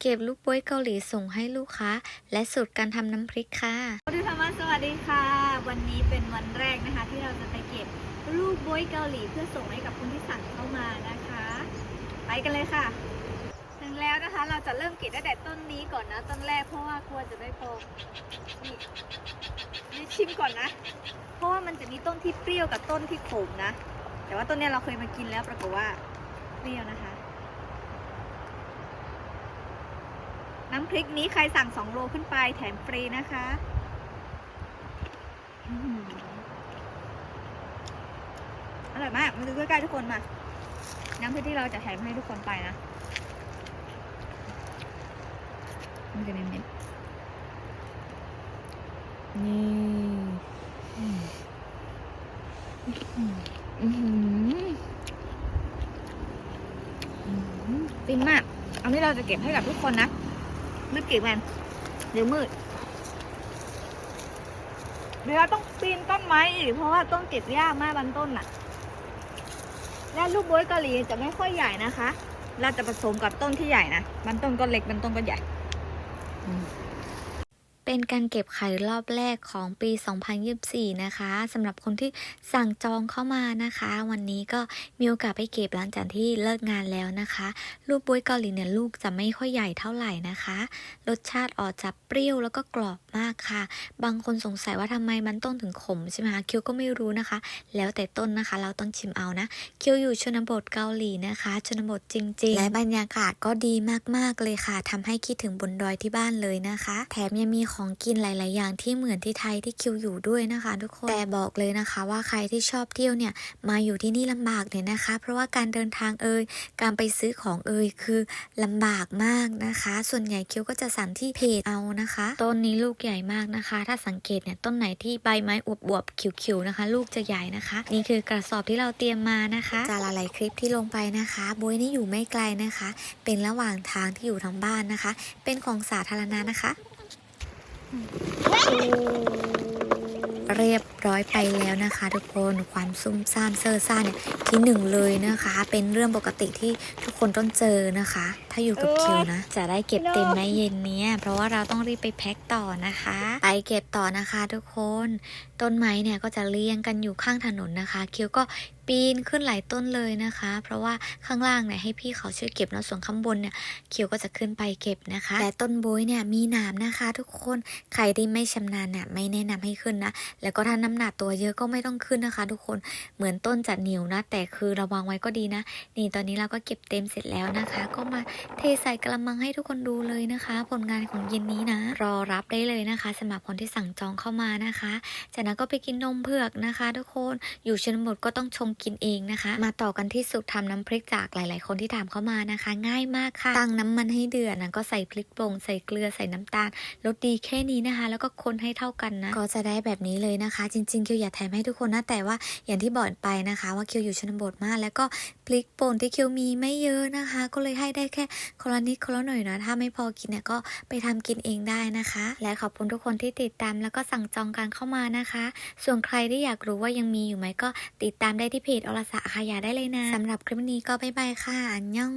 เก็บลูกบ้วยเกาหลีส่งให้ลูกค้า และสูตรการทำน้ำพริกค่ะสวัสดีค่ะสวัสดีค่ะ วันนี้เป็นวันแรกนะคะ ที่เราจะไปเก็บลูกบ๊วยเกาหลีเพื่อส่งให้กับคุณที่สั่งเข้ามานะคะ ไปกันเลยค่ะถึงแล้วนะคะเราจะเริ่มเก็บตั้งแต่ต้นนี้ก่อนนะต้นแรกเพราะว่ากลัวจะไม่พอนี่นี่ชิมก่อนนะ เพราะว่ามันจะมีต้นที่เปรี้ยวกับต้นที่ขมนะ แต่ว่าต้นนี้เราเคยมากินแล้วปรากฏว่าเปรี้ยวนะคะ น้ำพริกนี้ใครสั่ง2โลขึ้นไปแถมฟรีนะคะอร่อยมากมาดูใกล้ๆทุกคนมา น้ำพริกที่เราจะแถมให้ทุกคนไปนะมันจะเน้นๆนี่อืมอือหืออื้อหือฟินมาก อันนี้เราจะเก็บให้กับทุกคนนะ รีบเก็บมันเดี๋ยวมืด เดี๋ยวเราต้องปีนต้นไม้อีกเพราะว่าต้นเก็บยากมากบางต้นน่ะ และลูกบ๊วยเกาหลีจะไม่ค่อยใหญ่นะคะ เราจะผสมกับต้นที่ใหญ่นะบางต้นก็เล็กบางต้นก็ใหญ่ เป็นการเก็บไข่รอบแรกของปี 2024 นะคะสำหรับคนที่สั่งจองเข้ามานะคะ วันนี้ก็มีโอกาสไปเก็บหลังจากที่เลิกงานแล้วนะคะ ลูกบุ้ยเกาหลีเนี่ยลูกจะไม่ค่อยใหญ่เท่าไหร่นะคะ รสชาติออกจะเปรี้ยวแล้วก็กรอบมากค่ะ บางคนสงสัยว่าทำไมมันต้นถึงขมใช่ไหมคะคิวก็ไม่รู้นะคะ แล้วแต่ต้นนะคะ เราต้องชิมเอานะคิวอยู่ชนบทเกาหลีนะคะ ชนบทจริง ๆ และบรรยากาศก็ดีมากๆเลยค่ะทำให้คิดถึงบนดอยที่บ้านเลยนะคะ แถมยังมีของของกินหลาย ๆ อย่างที่เหมือนที่ไทยที่คิวอยู่ด้วยนะคะ ทุกคนแต่บอกเลยนะคะว่าใครที่ชอบเที่ยวเนี่ยมาอยู่ที่นี่ลำบากเนี่ยนะคะ เพราะว่าการเดินทางเอ่ยการไปซื้อของเอ่ยคือลำบากมากนะคะ ส่วนใหญ่คิวก็จะสั่งที่เพจเอานะคะต้นนี้ลูกใหญ่มากนะคะ ถ้าสังเกตเนี่ยต้นไหนที่ใบไม้อวบๆขิวๆนะคะ ลูกจะใหญ่นะคะ นี่คือกระสอบที่เราเตรียมมานะคะจากหลายๆคลิปที่ลงไปนะคะบวยนี่อยู่ไม่ไกลนะคะ เป็นระหว่างทางที่อยู่ทางบ้านนะคะ เป็นของสาธารณะนะคะ เรียบร้อยไปแล้วนะคะ ทุกคนความซุ่มซ่ามเซอร์ซ่าเนี่ยที่หนึ่งเลยนะคะ เป็นเรื่องปกติที่ทุกคนต้องเจอนะคะถ้าอยู่กับคิวนะ จะได้เก็บเต็มในเย็นเนี้ยเพราะว่าเราต้องรีบไปแพ็คต่อนะคะ ไปเก็บต่อนะคะทุกคน ต้นไม้เนี่ยก็จะเรียงกันอยู่ข้างถนนนะคะ คิวก็ปีนขึ้นหลายต้นเลยนะคะ เพราะว่าข้างล่างเนี่ยให้พี่เขาช่วยเก็บแล้วส่วนข้างบนเนี่ยคิวก็จะขึ้นไปเก็บนะคะ แต่ต้นโบยเนี่ยมีหนามนะคะ ทุกคนใครที่ไม่ชำนาญเนี่ยไม่แนะนำให้ขึ้นนะแล้วก็ถ้าน้ำหนักตัวเยอะก็ไม่ต้องขึ้นนะคะ ทุกคนเหมือนต้นจะเหนียวนะ แต่คือระวังไว้ก็ดีนะ นี่ตอนนี้เราก็เก็บเต็มเสร็จแล้วนะคะ ก็มาเทใส่กระมังให้ทุกคนดูเลยนะคะ ผลงานของเย็นนี้นะ รอรับได้เลยนะคะสำหรับคนที่สั่งจองเข้ามานะคะ จากนั้นก็ไปกินนมเผือกนะคะ ทุกคนอยู่ชนบทก็ต้องชงกินเองนะคะ มาต่อกันที่สูตรทำน้ำพริกจากหลาย ๆ คนที่ถามเข้ามานะคะ ง่ายมากค่ะตั้งน้ำมันให้เดือดนะก็ใส่พริกป่งใส่เกลือใส่น้ำตาลรสดีแค่นี้นะคะ แล้วก็คนให้เท่ากันนะก็จะได้แบบนี้เลยนะคะ จริงๆคิวอยากแถมให้ทุกคนนะแต่ว่าอย่างที่บอกไปนะคะ ว่าคิวอยู่ชนบทมากแล้วก็ พริกป่นที่คิวมีไม่เยอะนะคะ ก็เลยให้ได้แค่คนละนิดคนละหน่อยนะถ้าไม่พอกินเนี่ยก็ไปทำกินเองได้นะคะ และขอบคุณทุกคนที่ติดตามแล้วก็สั่งจองกันเข้ามานะคะ ส่วนใครที่อยากรู้ว่ายังมีอยู่ไหมก็ติดตามได้ที่เพจอรสาขยาได้เลยนะสำหรับคลิปนี้ก็บ๊ายบายค่ะอันยอง